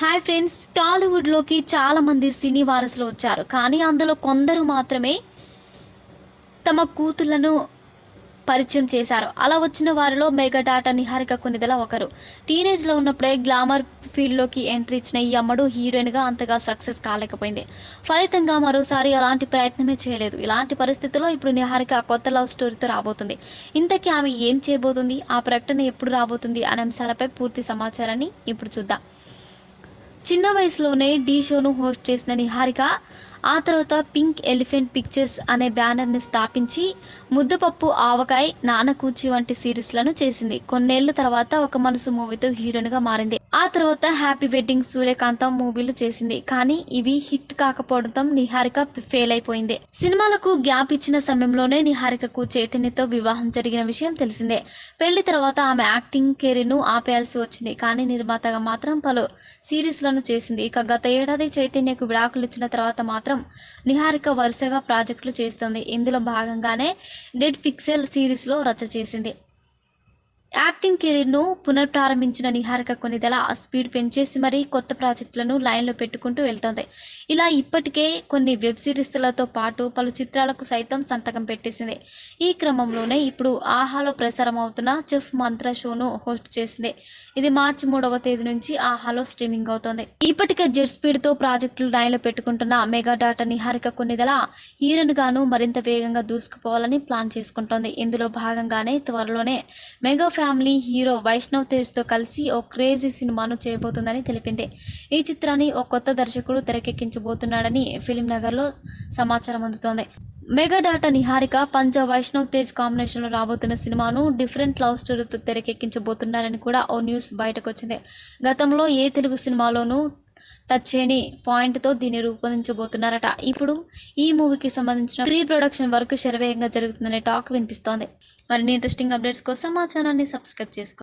Hi friends టాలీవుడ్లోకి చాలామంది సినీ వారసులు వచ్చారు. కానీ అందులో కొందరు మాత్రమే తమ కూతుళ్ళను పరిచయం చేశారు. అలా వచ్చిన వారిలో మెగాడాటా నిహారిక కొనిదల ఒకరు. టీనేజ్లో ఉన్నప్పుడే గ్లామర్ ఫీల్డ్లోకి ఎంట్రీ ఇచ్చిన ఈ అమ్మడు హీరోయిన్గా అంతగా సక్సెస్ కాలేకపోయింది. ఫలితంగా మరోసారి అలాంటి ప్రయత్నమే చేయలేదు. ఇలాంటి పరిస్థితుల్లో ఇప్పుడు నిహారిక కొత్త లవ్ స్టోరీతో రాబోతుంది. ఇంతకీ ఆమె ఏం చేయబోతుంది? ఆ ప్రకటన ఎప్పుడు రాబోతుంది? అనే అంశాలపై పూర్తి సమాచారాన్ని ఇప్పుడు చూద్దాం. చిన్న వయసులోనే డీ షోను హోస్ట్ చేసిన నిహారిక ఆ తర్వాత పింక్ ఎలిఫెంట్ పిక్చర్స్ అనే బ్యానర్ని స్థాపించి ముద్దపప్పు ఆవకాయ్ నానకూచి వంటి సిరీస్లను చేసింది. కొన్నేళ్ళ తర్వాత ఒక మనసు మూవీతో హీరోయిన్గా మారింది. ఆ తర్వాత హ్యాపీ వెడ్డింగ్ సూర్యకాంతం మూవీలు చేసింది. కానీ ఇవి హిట్ కాకపోవడంతో నిహారిక ఫెయిల్ అయిపోయింది. సినిమాలకు గ్యాప్ ఇచ్చిన సమయంలోనే నిహారికకు చైతన్యతో వివాహం జరిగిన విషయం తెలిసిందే. పెళ్ళి తర్వాత ఆమె యాక్టింగ్ కెరీర్ను ఆపేయాల్సి వచ్చింది. కానీ నిర్మాతగా మాత్రం పలు సిరీస్లను చేసింది. ఇక గత ఏడాది చైతన్యకు విడాకులు ఇచ్చిన తర్వాత మాత్రం నిహారిక వరుసగా ప్రాజెక్టులు చేస్తుంది. ఇందులో భాగంగానే డెడ్ ఫిక్సెల్ సిరీస్లో రచ్చ చేసింది. యాక్టింగ్ కెరీర్ను పునఃప్రారంభించిన నిహారిక కొనిదల ఆ స్పీడ్ పెంచేసి మరీ కొత్త ప్రాజెక్టులను లైన్లో పెట్టుకుంటూ వెళ్తోంది. ఇలా ఇప్పటికే కొన్ని వెబ్ సిరీస్లతో పాటు పలు చిత్రాలకు సైతం సంతకం పెట్టేసింది. ఈ క్రమంలోనే ఇప్పుడు ఆహాలో ప్రసారం అవుతున్న చెఫ్ మంత్ర షోను హోస్ట్ చేసింది. ఇది మార్చి మూడవ తేదీ నుంచి ఆహాలో స్ట్రీమింగ్ అవుతోంది. ఇప్పటికే జెట్ స్పీడ్తో ప్రాజెక్టులు లైన్లో పెట్టుకుంటున్న మెగా డాటా నిహారిక కొన్నిదల హీరోన్గాను మరింత వేగంగా దూసుకుపోవాలని ప్లాన్ చేసుకుంటోంది. ఇందులో భాగంగానే త్వరలోనే మెగా ఫ్యామిలీ హీరో వైష్ణవ్ తేజ్తో కలిసి ఓ క్రేజీ సినిమాను చేయబోతుందని తెలిపింది. ఈ చిత్రాన్ని ఓ కొత్త దర్శకుడు తెరకెక్కించబోతున్నాడని ఫిలిం నగర్లో సమాచారం అందుతోంది. మెగా డాటా నిహారిక పంజా వైష్ణవ్ తేజ్ కాంబినేషన్లో రాబోతున్న సినిమాను డిఫరెంట్ లవ్ స్టోరీతో తెరకెక్కించబోతున్నారని కూడా ఓ న్యూస్ బయటకు వచ్చింది గతంలో ఏ తెలుగు సినిమాలోనూ టచ్ చేయని పాయింట్తో దీన్ని రూపొందించబోతున్నారట. ఇప్పుడు ఈ మూవీకి సంబంధించిన ప్రీ ప్రొడక్షన్ వర్క్ శరవేగంగా జరుగుతుందనే టాక్ వినిపిస్తోంది. మరిన్ని ఇంట్రెస్టింగ్ అప్డేట్స్ కోసం మా ఛానల్ని సబ్స్క్రైబ్ చేసుకోండి.